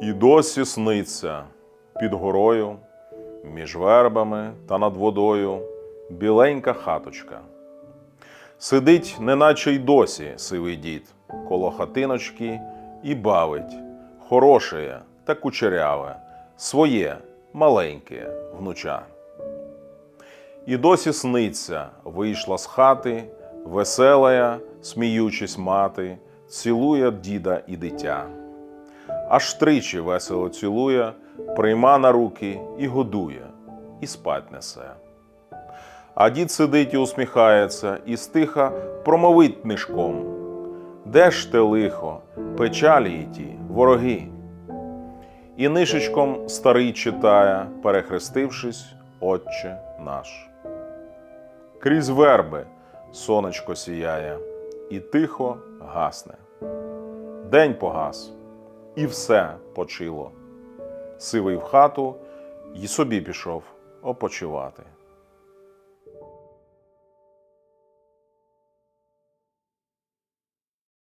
І досі сниться під горою, між вербами та над водою біленька хаточка. Сидить, неначе й досі сивий дід, коло хатиночки і бавить хорошеє та кучеряве, своє маленьке внуча. І досі сниться, вийшла з хати, веселая, сміючись мати, цілує діда і дитя. Аж тричі весело цілує, прийма на руки і годує, і спать несе. А дід сидить і усміхається, і стиха промовить нишком. Де ж те лихо, печалі й ті, вороги? І нишечком старий читає, перехрестившись, Отче наш. Крізь верби сонечко сіяє, і тихо гасне. День погас, і все почило. Сивий в хату й собі пішов опочивати.